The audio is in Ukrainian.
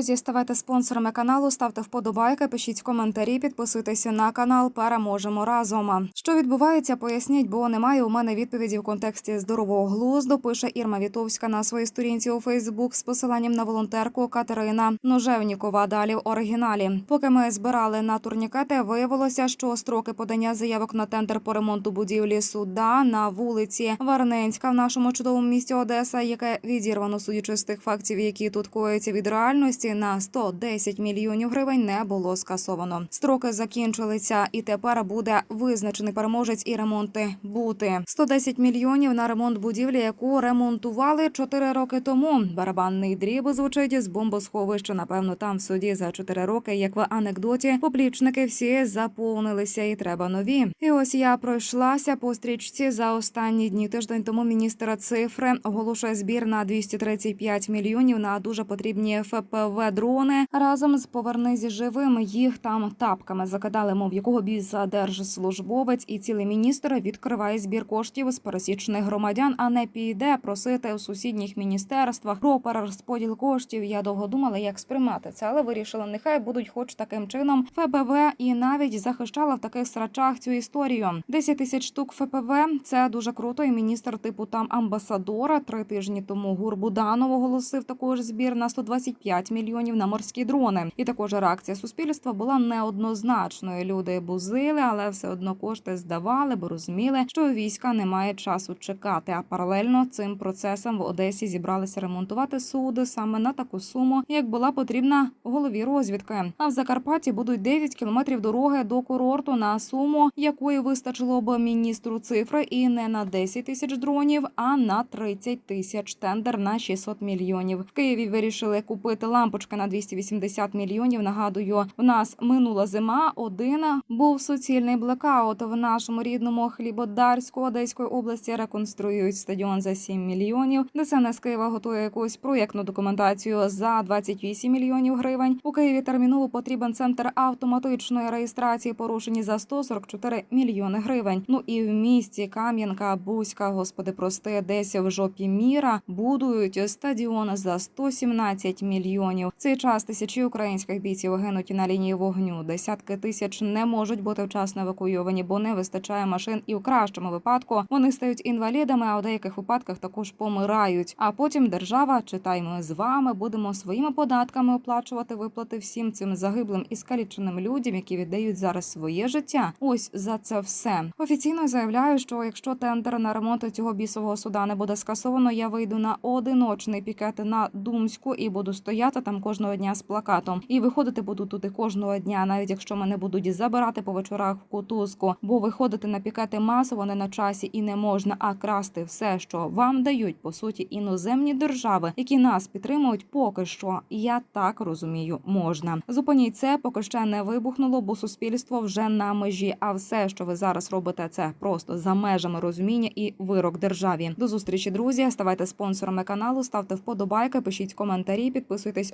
Друзі, ставайте спонсорами каналу, ставте вподобайки, пишіть коментарі, підписуйтеся на канал. Переможемо разом. Що відбувається, поясніть, бо немає у мене відповіді в контексті здорового глузду. Пише Ірма Вітовська на своїй сторінці у Фейсбук з посиланням на волонтерку Катерина Ножевнікова. Далі в оригіналі. Поки ми збирали на турнікети, виявилося, що строки подання заявок на тендер по ремонту будівлі суда на вулиці Варненська в нашому чудовому місті Одеса, яке відірвано судячи з тих фактів, які тут коїться від реальності, на 110 мільйонів гривень не було скасовано. Строки закінчилися, і тепер буде визначений переможець і ремонти бути 110 мільйонів на ремонт будівлі, яку ремонтували 4 роки тому. Барабанний дріб звучить з бомбосховища. Напевно, там в суді за 4 роки, як в анекдоті, поплічники всі заповнилися, і треба нові. І ось я пройшлася по стрічці за останні дні. Тиждень тому міністр цифри оголошує збір на 235 мільйонів на дуже потрібні ФПВ дрони. Разом з повернись живим їх там тапками закидали, мов якого біса держслужбовець і цілий міністр відкриває збір коштів з пересічних громадян, а не піде просити у сусідніх міністерствах про перерозподіл коштів. Я довго думала, як сприймати це, але вирішила, нехай будуть, хоч таким чином, ФПВ і навіть захищала в таких срачах цю історію. 10 тисяч штук ФПВ – це дуже круто. І міністр типу там амбасадора три тижні тому Гурбуданов оголосив також збір на 125 мільйонів на морські дрони. І також реакція суспільства була неоднозначною. Люди бузили, але все одно кошти здавали, бо розуміли, що війська немає часу чекати. А паралельно цим процесом в Одесі зібралися ремонтувати суди саме на таку суму, як була потрібна голові розвідки. А в Закарпатті будуть 9 кілометрів дороги до курорту на суму, якої вистачило б міністру цифри, і не на 10 тисяч дронів, а на 30 тисяч. Тендер на 600 мільйонів. В Києві вирішили купити лампочки на 280 мільйонів. Нагадую, в нас минула зима. Один був суцільний блекаут в нашому рідному Хлібодарську Одеської області. Реконструюють стадіон за 7 мільйонів. ДСНС Києва готує якусь проєктну документацію за 28 мільйонів гривень. У Києві терміново потрібен центр автоматичної реєстрації порушені за 144 мільйони гривень. Ну і в місті Кам'янка, Бузька, господи, прости, десь в жопі міра будують стадіон за 117 мільйонів. В цей час тисячі українських бійців гинуть на лінії вогню. Десятки тисяч не можуть бути вчасно евакуйовані, бо не вистачає машин, і в кращому випадку вони стають інвалідами, а у деяких випадках також помирають. А потім держава, читай, ми з вами, будемо своїми податками оплачувати виплати всім цим загиблим і скаліченим людям, які віддають зараз своє життя. Ось за це все. Офіційно заявляю, що якщо тендер на ремонт цього бісового суда не буде скасовано, я вийду на одиночний пікет на Думську і буду стояти там кожного дня з плакатом. І виходити буду туди кожного дня, навіть якщо мене будуть забирати по вечорах в кутузку, бо виходити на пікети масово не на часі і не можна, а красти все, що вам дають по суті іноземні держави, які нас підтримують. Поки що я так розумію, можна. Зупиніть це, поки ще не вибухнуло, бо суспільство вже на межі. А все, що ви зараз робите, це просто за межами розуміння і вирок державі. До зустрічі, друзі. Ставайте спонсорами каналу, ставте вподобайки, пишіть коментарі, підписуйтесь